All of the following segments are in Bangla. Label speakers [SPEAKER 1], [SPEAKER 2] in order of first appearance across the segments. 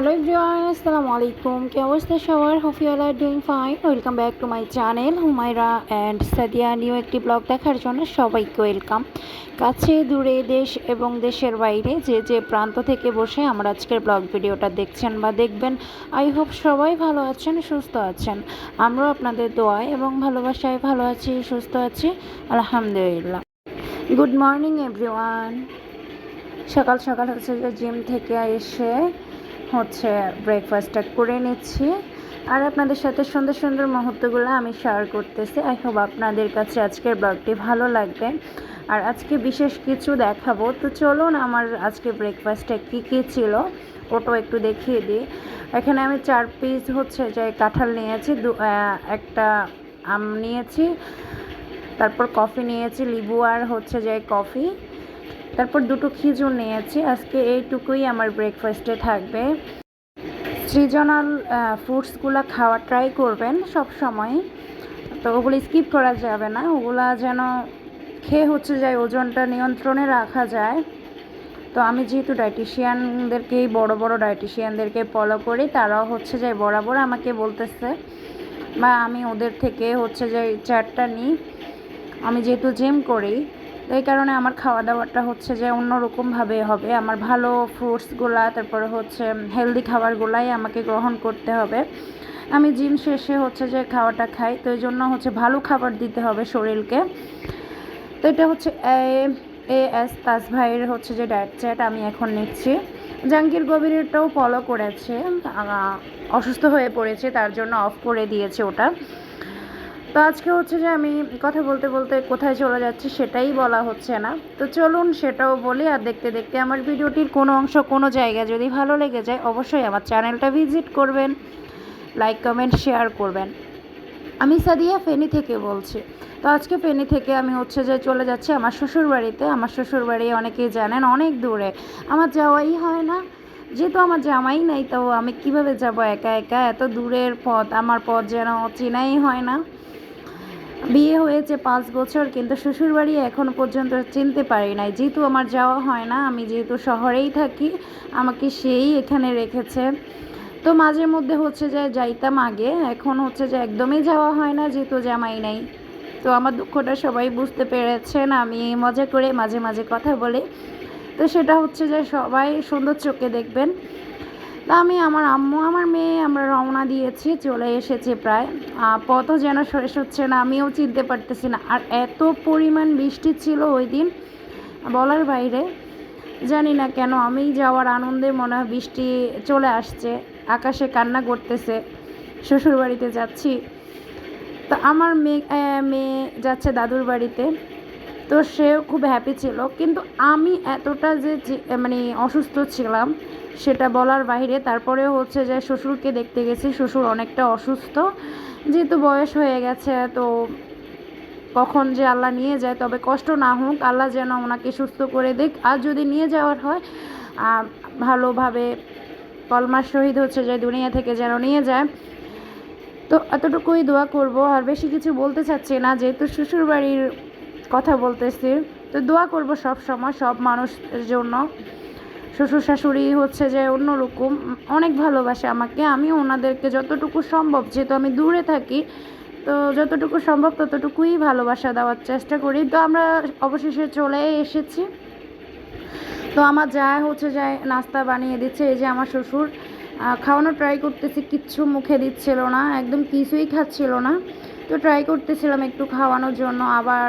[SPEAKER 1] হ্যালো এভরিওয়ান, আসসালামু আলাইকুম। কি অবস্থা সবার? Hope you are doing fine welcome back to my channel Humayra and Sadia new একটি ব্লগ দেখার জন্য সবাইকে ওয়েলকাম কাছে, দূরে, দেশ এবং দেশের বাইরে যে যে প্রান্ত থেকে বসে আমরা আজকের ব্লগ ভিডিওটা দেখছেন বা দেখবেন আই হোপ সবাই ভালো আছেন, সুস্থ আছেন। আমরাও আপনাদের দোয়ায় এবং ভালোবাসায় ভালো আছি, সুস্থ আছি, আলহামদুলিল্লাহ। গুড মর্নিং এভরিওয়ান সকাল সকাল হচ্ছে যে জিম থেকে এসে হচ্ছে ব্রেকফাস্টটা করে নিচ্ছি। আর আপনাদের সাথে সুন্দর সুন্দর মুহূর্তগুলো আমি শেয়ার করতেছি। আই হোপ আপনাদের কাছে আজকের ব্লগটি ভালো লাগবে। আর আজকে বিশেষ কিছু দেখাবো। তো চলুন আমার আজকে ব্রেকফাস্টে কী কী ছিল ওটাও একটু দেখিয়ে দিই। এখানে আমি চার পিস হচ্ছে যে কাঁঠাল নিয়েছি, দু একটা আম নিয়েছি, তারপর কফি নিয়েছি, লিবু আর হচ্ছে যে কফি তারপর দুটো খিজুর নিয়েছি। আজকে এইটুকুই আমার ব্রেকফাস্টে থাকবে। সিজনাল ফ্রুটসগুলো খাওয়া ট্রাই করবেন সব সময়। তো ওগুলো স্কিপ করা যাবে না। ওগুলা যেন খেয়ে হচ্ছে যায়, ওজনটা নিয়ন্ত্রণে রাখা যায়। তো আমি যেহেতু ডায়েটিশিয়ানদেরকেই বড় বড় ডায়েটিশিয়ানদেরকে ফলো করি, তারাও হচ্ছে যায় বরাবর আমাকে বলতেছে। বা আমি ওদের থেকে হচ্ছে যে চারটা নিই। আমি যেহেতু জিম করি এই কারণে আমার খাওয়া দাওয়াটা হচ্ছে যে অন্যরকমভাবে হবে। আমার ভালো ফ্রুটসগুলা তারপরে হচ্ছে হেলদি খাবারগুলাই আমাকে গ্রহণ করতে হবে। আমি জিম শেষে হচ্ছে যে খাওয়াটা খাই, তো এই জন্য হচ্ছে ভালো খাবার দিতে হবে শরীরকে। তো এটা হচ্ছে এ এস তাস ভাইয়ের হচ্ছে যে ডায়েট চ্যাট আমি এখন নিচ্ছি। জাহাঙ্গীর গভীরেরটাও ফলো করেছে অসুস্থ হয়ে পড়েছে, তার জন্য অফ করে দিয়েছে ওটা। তো আজকে হচ্ছে যে আমি কথা বলতে বলতে কোথায় চলে যাচ্ছি সেটাই বলা হচ্ছে না। তো চলুন সেটাও বলি আর দেখতে দেখতে আমার ভিডিওটির কোনো অংশ কোনো জায়গা যদি ভালো লেগে যায় অবশ্যই আমার চ্যানেলটা ভিজিট করবেন, লাইক, কমেন্ট, শেয়ার করবেন। আমি সাদিয়া ফেনী থেকে বলছি। তো আজকে ফেনী থেকে আমি হচ্ছে যে চলে যাচ্ছি আমার শ্বশুর বাড়িতে আমার শ্বশুর বাড়ি অনেকেই জানেন, অনেক দূরে। আমার যাওয়াই হয় না। যেহেতু আমার জামাই নাই, তো আমি কীভাবে যাব একা একা? এত দূরের পথ, আমার পথ যেন চেনাই হয় না। বিয়ে হয়েছে পাঁচ বছর, কিন্তু শ্বশুরবাড়ি এখনও পর্যন্ত চিনতে পারি নাই। যেহেতু আমার যাওয়া হয় না, আমি যেহেতু শহরেই থাকি, আমাকে সেই এখানে রেখেছে। তো মাঝে মধ্যে হচ্ছে যে যাইতাম আগে, এখন হচ্ছে যে একদমই যাওয়া হয় না, যেহেতু জামাই নাই। তো আমার দুঃখটা সবাই বুঝতে পেরেছেন, আমি মজা করে মাঝে মাঝে কথা বলি। তো সেটা হচ্ছে যে সবাই সুন্দর চোখে দেখবেন। তা আমি আমার আম্মু, আমার মেয়ে, আমরা রওনা দিয়েছি, চলে এসেছে প্রায়। পথও যেন শেষ হচ্ছে না, আমিও চিনতে পারতেছি না। আর এত পরিমাণ বৃষ্টি ছিল ওই দিন, বলার বাইরে। জানি না কেন, আমি যাওয়ার আনন্দে মনে হয় বৃষ্টি চলে আসছে, আকাশে কান্না করতেছে, শ্বশুরবাড়িতে যাচ্ছি। তো আমার মেয়ে মেয়ে যাচ্ছে দাদুর বাড়িতে। তো সেও খুব হ্যাপি ছিল। কিন্তু আমি এতটা যে মানে অসুস্থ ছিলাম, সেটা বলার বাইরে তারপরেও হচ্ছে যে শ্বশুরকে দেখতে গেছি, শ্বশুর অনেকটা অসুস্থ। যেহেতু বয়স হয়ে গেছে, তো কখন যে আল্লাহ নিয়ে যায়, তবে কষ্ট না হোক, আল্লাহ যেন ওনাকে সুস্থ করে দিক। আর যদি নিয়ে যাওয়ার হয় ভালোভাবে কলমার শহীদ হচ্ছে যে দুনিয়া থেকে যেন নিয়ে যায়। তো এতটুকুই দোয়া করব। আর বেশি কিছু বলতে চাচ্ছি না, যেহেতু শ্বশুরবাড়ির কথা বলতেছি। তো দোয়া করব সব সময়, সব মানুষের জন্য। শ্বশুর শাশুড়ি হচ্ছে যে অন্যরকম, অনেক ভালোবাসে আমাকে। আমিও ওনাদেরকে যতটুকু সম্ভব, যেহেতু আমি দূরে থাকি, তো যতটুকু সম্ভব ততটুকুই ভালোবাসা দেওয়ার চেষ্টা করি। তো আমরা অবশেষে চলে এসেছি। তো আমার যা হচ্ছে যায় নাস্তা বানিয়ে দিচ্ছে, এই যে আমার শ্বশুর খাওয়ানো ট্রাই করতেছি, কিচ্ছু মুখে দিচ্ছিল না, একদম কিছুই খাচ্ছিল না। তো ট্রাই করতেছিলাম একটু খাওয়ানোর জন্য, আবার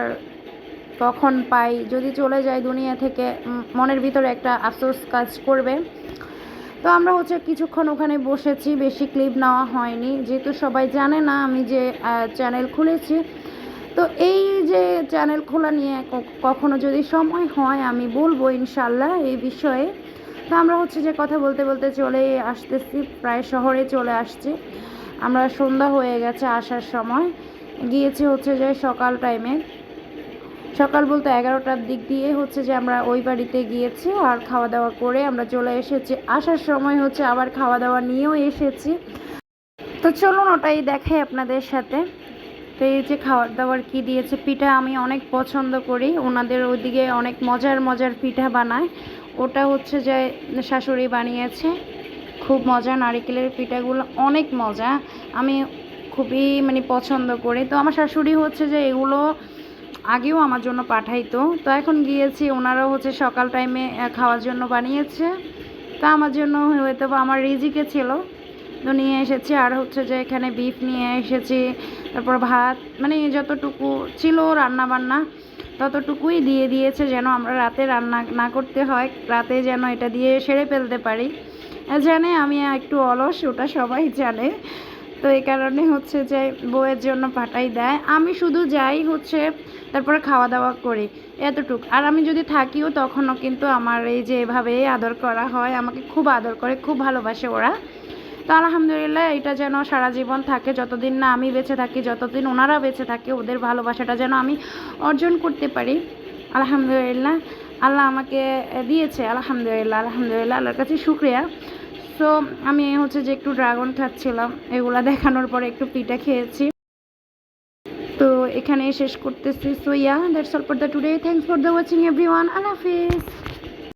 [SPEAKER 1] কখন পাই, যদি চলে যায় দুনিয়া থেকে মনের ভিতরে একটা আফসোস কাজ করবে। তো আমরা হচ্ছে কিছুক্ষণ ওখানে বসেছি, বেশি ক্লিপ নেওয়া হয়নি। যেহেতু সবাই জানে না, আমি যে চ্যানেল খুলেছি। তো এই যে চ্যানেল খোলা নিয়ে কখনো যদি সময় হয়, আমি বলব ইনশাল্লাহ এই বিষয়ে। তো আমরা হচ্ছে যে কথা বলতে বলতে চলে আসতেছি, প্রায় শহরে চলে আসছি। আমরা সন্ধ্যা হয়ে গেছে আসার সময়। গিয়েছি হচ্ছে যে সকাল টাইমে সকাল বলতে এগারোটার দিক দিয়ে হচ্ছে যে আমরা ওই বাড়িতে গিয়েছি আর খাওয়া দাওয়া করে আমরা চলে এসেছি। আসার সময় হচ্ছে আবার খাওয়া দাওয়া নিয়েও এসেছি। তো চলুন ওটাই দেখাই আপনাদের সাথে। তো এই যে খাবার দাবার কি দিয়েছে? পিঠা আমি অনেক পছন্দ করি। ওনাদের ওইদিকে অনেক মজার মজার পিঠা বানায়। ওটা হচ্ছে যে শাশুড়ি বানিয়েছে। খুব মজা, নারিকেলের পিঠাগুলো অনেক মজা। আমি খুবই মানে পছন্দ করি। তো আমার শাশুড়ি হচ্ছে যে এগুলো আগেও আমার জন্য পাঠাইতো। তো এখন গিয়েছি, ওনারাও হচ্ছে সকাল টাইমে খাওয়ার জন্য বানিয়েছে। তা আমার জন্য হয়তো বা আমার রিজিকে ছিল। তো নিয়ে এসেছি, আর হচ্ছে যে এখানে বিফ নিয়ে এসেছি, তারপর ভাত মানে যতটুকু ছিল রান্না বান্না ততটুকুই দিয়ে দিয়েছে যেন আমরা রাতে রান্না না করতে হয়, রাতে যেন এটা দিয়ে সেরে ফেলতে পারি। জানে আমি একটু অলস, ওটা সবাই জানে। তো এই কারণে হচ্ছে যে বউয়ের জন্য পাঠাই দেয়। আমি শুধু যাই হচ্ছে তারপরে খাওয়া দাওয়া করি, এতটুক। আর আমি যদি থাকিও তখনও কিন্তু আমার এই যে এভাবে আদর করা হয়, আমাকে খুব আদর করে, খুব ভালোবাসে ওরা। তো আলহামদুলিল্লাহ এটা যেন সারা জীবন থাকে, যতদিন না আমি বেঁচে থাকি, যতদিন ওনারা বেঁচে থাকে, ওদের ভালোবাসাটা যেন আমি অর্জন করতে পারি। আলহামদুলিল্লাহ, আল্লাহ আমাকে দিয়েছে, আলহামদুলিল্লাহ আলহামদুলিল্লাহ, আল্লাহর কাছে শুক্রিয়া। সো আমি হচ্ছে যে একটু ড্রাগন খাচ্ছিলাম এগুলা দেখানোর পরে একটু পিঠা খেয়েছি। তো এখানে শেষ করতেছি। So yeah that's all for the today thanks for the watching everyone Allah Hafiz.